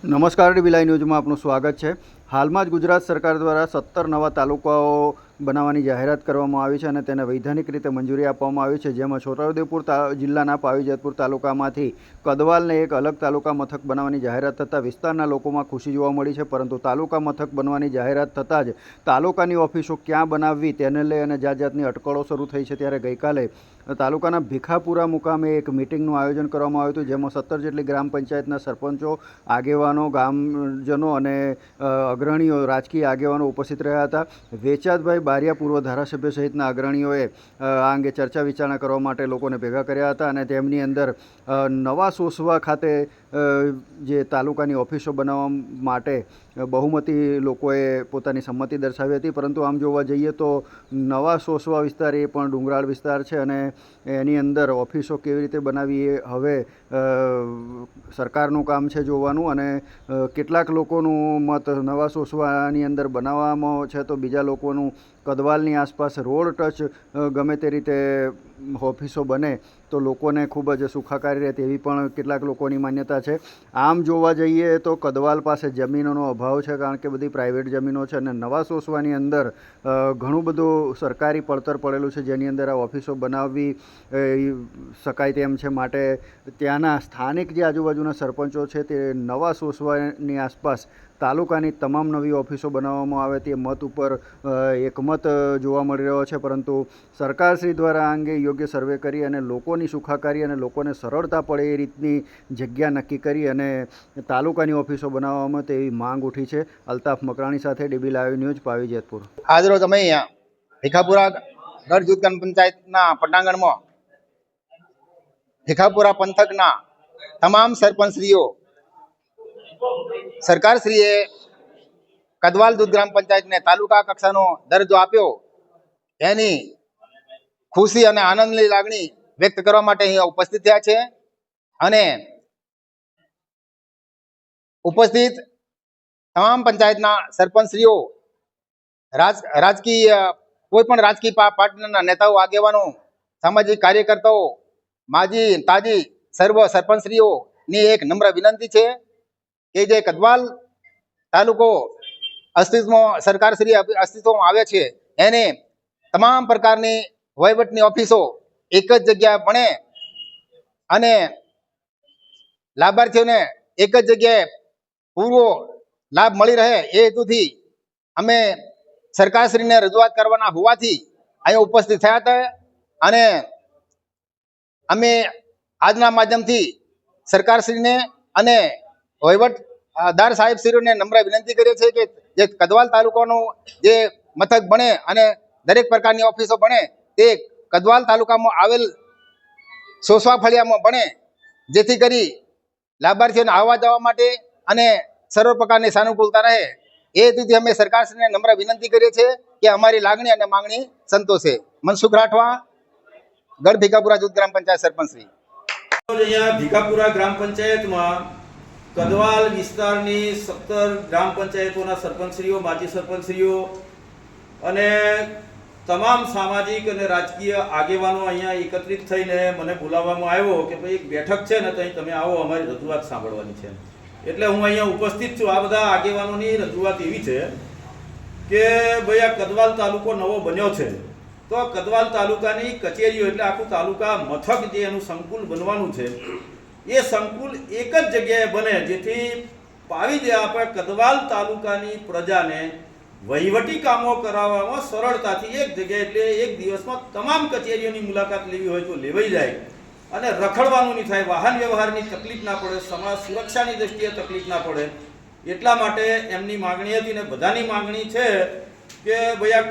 નમસ્કાર ડીબીલાઈ ન્યૂઝમાં આપનું સ્વાગત છે. હાલમાં જ ગુજરાત સરકાર દ્વારા સત્તર નવા તાલુકાઓ બનાવવાની જાહેરાત કરવામાં આવી છે અને તેને વૈધાનિક રીતે મંજૂરી આપવામાં આવી છે, જેમાં છોટાઉદેપુર જિલ્લાના પાવીજતપુર તાલુકામાંથી કદવાલને એક અલગ તાલુકા મથક બનાવવાની જાહેરાત થતાં વિસ્તારના લોકોમાં ખુશી જોવા મળી છે, પરંતુ તાલુકા મથક બનવાની જાહેરાત થતાં જ તાલુકાની ઓફિસો ક્યાં બનાવવી તેને લઈ અને જાત જાતની અટકળો શરૂ થઈ છે. ત્યારે ગઈકાલે તાલુકાના ભીખાપુરા મુકામે એક મિટિંગનું આયોજન કરવામાં આવ્યું હતું, જેમાં સત્તર જેટલી ગ્રામ પંચાયતના સરપંચો, આગેવાનો, ગામજનો અને અગ્રણીઓ, રાજકીય આગેવાનો ઉપસ્થિત રહ્યા હતા. વેચાતભાઈ બારિયા પૂર્વ ધારાસભ્ય સહિતના અગ્રણીઓએ આ અંગે ચર્ચા વિચારણા કરવા માટે લોકોને ભેગા કર્યા હતા અને તેમની અંદર નવા સોસવા ખાતે જે તાલુકાની ઓફિસો બનાવવા માટે બહુમતી લોકોએ પોતાની સંમતિ દર્શાવી હતી. પરંતુ આમ જોવા જઈએ તો નવા સોસવા વિસ્તાર એ પણ ડુંગરાળ વિસ્તાર છે અને એની અંદર ઓફિસો કેવી રીતે બનાવી એ હવે સરકારનું કામ છે જોવાનું અને કેટલાક લોકોનું મત નવા સોસવાની અંદર બનાવવામાં છે તો બીજા લોકોનું કદવાલની આસપાસ રોડ ટચ ગમે તે રીતે ઓફિસો બને તો લોકોને ખૂબ જ સુખાકારી રહે તેવી પણ કેટલાક લોકોની માન્યતા છે. આમ જોવા જઈએ તો કદવાલ પાસે જમીનોનો અભાવ છે કારણ કે બધી પ્રાઇવેટ જમીનો છે અને નવા સોસવાની અંદર ઘણું બધું સરકારી પડતર પડેલું છે જેની અંદર આ ઓફિસો બનાવવી શકાય તેમ છે. માટે ત્યાંના સ્થાનિક જે આજુબાજુના સરપંચો છે તે નવા સોસવાની આસપાસ તાલુકાની તમામ નવી ઓફિસો બનાવવામાં આવે તે મત ઉપર એકમત જોવા મળી રહ્યો છે. પરંતુ સરકારશ્રી દ્વારા આ અંગે યોગ્ય સર્વે કરી અને લોકોની સુખાકારી અને લોકોને સરળતા પડે એ રીતની જગ્યા નક્કી કરી અને તાલુકાની ઓફિસો બનાવવામાં તેવી માંગ ઉઠી છે. અલ્તાફ મકરાણી સાથે DB live news Pavi Jetpur. હાજરો તમે અહીંયા. ભીખાપુરા ગઢ જૂથ ગ્રામ પંચાયતના પટાંગણમાં. ભીખાપુરા પંથકના તમામ સરપંચશ્રીઓ, સરકારશ્રીએ કદવાલ દૂધ ગ્રામ પંચાયતને તાલુકા કક્ષાનો દરજ્જો આપ્યો. એની ખુશી અને આનંદની લાગણી વ્યક્ત કરવા માટે અહીંયા ઉપસ્થિત થયા છે. અને ઉપસ્થિત તમામ પંચાયતના સરપંચશ્રીઓ, રાજ, રાજકીય કોઈ પણ રાજકીય પાર્ટીના નેતાઓ, આગેવાનો, સામાજિક કાર્યકર્તાઓ, માજી, તાજી સર્વ સરપંચશ્રીઓની એક નમ્ર વિનંતી છે કે જે કદવાલ તાલુકો અસ્તિત્વમાં, સરકારશ્રી અસ્તિ- અસ્તિત્વમાં આવે છે. એને તમામ પ્રકારની વહીવટની ઓફિસો એક જ જગ્યાએ ભણે અને લાભાર્થીઓને એક જ જગ્યાએ પૂરો લાભ મળી રહે એ હેતુથી અમે સરકારશ્રીને રજૂઆત કરવાના હોવાથી અહીંયા ઉપસ્થિત થયા હતા અને અમે આજના માધ્યમથી સરકારશ્રીને અને વહીવટદાર સાહેબશ્રીઓને નમ્ર વિનંતી કરીએ છીએ કે જે કદવાલ તાલુકાનું જે મથક બને અને દરેક પ્રકારની ઓફિસો બને તે કદવાલ તાલુકામાં આવેલ સોસવા ફળિયામાં ભણે જેથી કરી લાભાર્થીઓને આવવા જવા માટે અને સર્વ પ્રકારની સાનુકૂળતા રહે. એ હેતુથી અમે સરકારશ્રીને નમ્ર વિનંતી કરીએ છીએ કે અમારી લાગણી અને માંગણી સંતોષે. મનસુખ રાઠવા, ગઢ ભીકાપુરા જૂથ ગ્રામ પંચાયત સરપંચ શ્રી. અહીંયા ભીકાપુરા ગ્રામ પંચાયતમાં કદવાલ વિસ્તારની સત્તર ગ્રામ પંચાયતોના સરપંચશ્રીઓ, માજી સરપંચશ્રીઓ અને તમામ સામાજિક અને રાજકીય આગેવાનો અહીંયા એકત્રિત થઈને મને બોલાવવામાં આવ્યો કે ભાઈ એક બેઠક છે ને ત્યાં તમે આવો, અમારી રજૂઆત સાંભળવાની છે. એટલે હું અહીંયા ઉપસ્થિત છું. આ બધા આગેવાનોની રજૂઆત એવી છે કે ભાઈ આ કદવાલ તાલુકો નવો બન્યો છે. તો કદવાલ તાલુકાની કચેરીઓ એટલે આખું તાલુકા મથક જે એનું સંકુલ બનવાનું છે, એ સંકુલ એક જ જગ્યાએ બને જેથી પાવી દે આપણે કદવાલ તાલુકાની પ્રજાને વહીવટી કામો કરાવવામાં સરળતાથી એક જગ્યાએ એટલે એક દિવસમાં તમામ કચેરીઓની મુલાકાત લેવી હોય તો લેવાઈ જાય. અને રખડવાનું નહીં થાય, વાહન વ્યવહારની તકલીફ ના પડે, સમાજ સુરક્ષાની દ્રષ્ટિએ તકલીફ ના પડે. એટલા માટે એમની માગણી હતી ને બધાની માગણી છે કે ભાઈ આ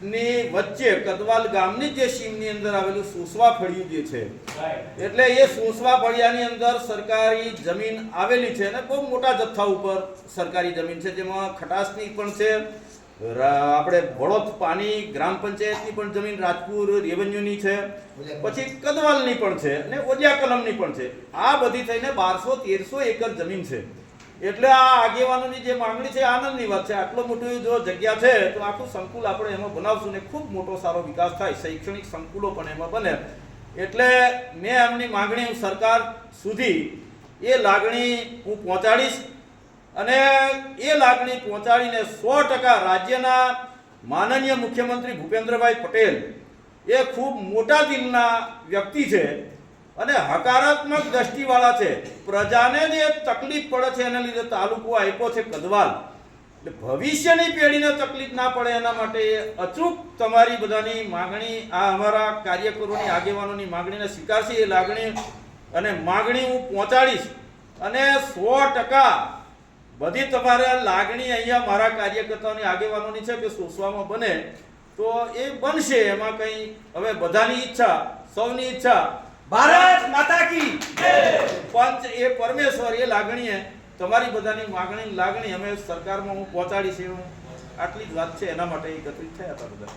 કદવાલની વચ્ચે કદવાલ ગામની જે સીમની અંદર આવેલું સુસવા ફળિયું જે છે એટલે એ સુસવા ફળિયાની અંદર સરકારી જમીન આવેલી છે અને બહુ મોટા જથ્થા ઉપર સરકારી જમીન છે જેમાં ખટાસની પણ છે આપણે વડોદ પાણી ગ્રામ પંચાયતની પણ જમીન રાજપુર રેવન્યુની છે પછી કદવાલની પણ છે અને ઓલિયા કલમની પણ છે. આ બધી થઈને બારસો તેરસો એકર જમીન છે. એટલે આ આગેવાનોની જે માંગણી છે, આનંદની વાત છે. આટલો મોટું જો જગ્યા છે, તો આખું સંકુલ આપણે એમાં બનાવશું ને ખૂબ મોટો સારો વિકાસ થાય. શૈક્ષણિક સંકુલો પણ એમાં બને. એટલે મેં એમની માંગણી સરકાર સુધી એ લાગણી હું પહોંચાડીશ અને એ લાગણી પહોંચાડીને સો ટકા રાજ્યના માનનીય મુખ્યમંત્રી ભૂપેન્દ્રભાઈ પટેલ એ ખૂબ મોટા દિલના વ્યક્તિ છે. અને હકારાત્મક દ્રષ્ટિવાળા છે. પ્રજાને જે તકલીફ પડે છે એના લીધે તાલુકો આપ્યો છે કદવાલ. એટલે ભવિષ્યની પેઢીને તકલીફ ના પડે એના માટે અચૂક તમારી બધાની માગણી, આ અમારા કાર્યકરોની આગેવાનોની માગણીને સ્વીકારશે. એ લાગણી અને માગણી હું પહોંચાડીશ. અને સો ટકા બધી તમારે લાગણી અહીંયા મારા કાર્યકર્તાઓની આગેવાનોની છે કે સોસવામાં બને તો એ બનશે. એમાં કંઈ હવે બધાની ઈચ્છા, સૌની ઈચ્છા ભારત માતા કી પંચ એ પરમેશ્વર, એ લાગણીએ. તમારી બધાની માગણી લાગણી અમે સરકારમાં હું પહોંચાડી છે આટલી જ વાત છે. એના માટે એકત્રિત થયા હતા બધા.